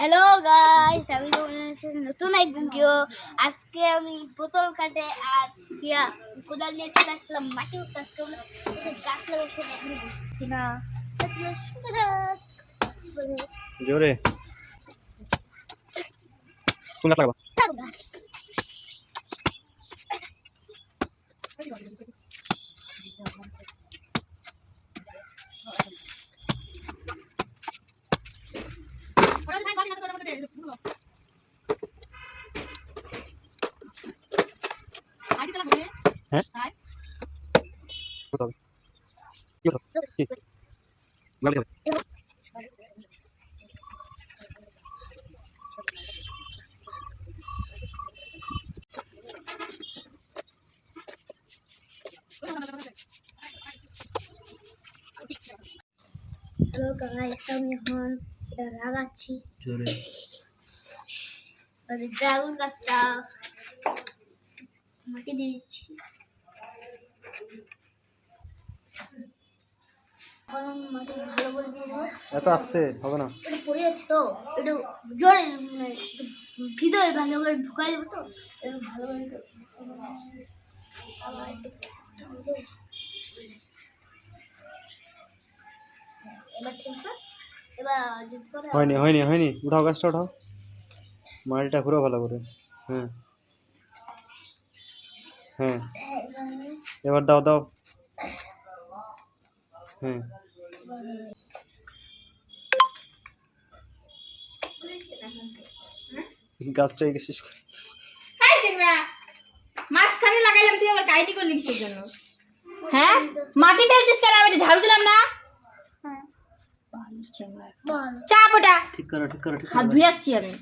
Hello guys আমি নতুন এক ভিডিও আজকে আমি বোতল কাটে আর ইয়া কোদাল নিয়ে চলে আসলাম। মাটি উঠতে গাছ লাগাচ্ছে এখানে বুঝতেছি না। জোরে। কোন গাছ লাগাবো থাক গাছ। হ্যাঁ। হ্যালো গাইস আমি এখন এটা লাগাচ্ছি জোরে আর ড্রাগন গাছটা মাটি দিয়ে দিচ্ছি এত আসছে হবে না। পড়ে যাচ্ছে তো। একটু জোরে মানে ভিতরে ভালো করে ঢুকাই দেবো তো। ভালো করে হয়নি হয়নি হয়নি। উঠাও গাছটা উঠাও। মাটিটা ঘুরো ভালো করে। হ্যাঁ। হ্যাঁ এবার- দাও দাও। হ্যাঁ গাছটা এগিয়ে শেষ করে। হাই চিংড়া মাঝখানে লাগাইলাম তুই আবার কাহিনী করলি কিসের জন্য? হ্যাঁ? মাটি ফেলছিস কেন? আমি ঝাড়ু দিলাম না। হ্যাঁ। চাপ ওটা ঠিক করো ঠিক করো। হাত ধুয়ে আসছি আমি।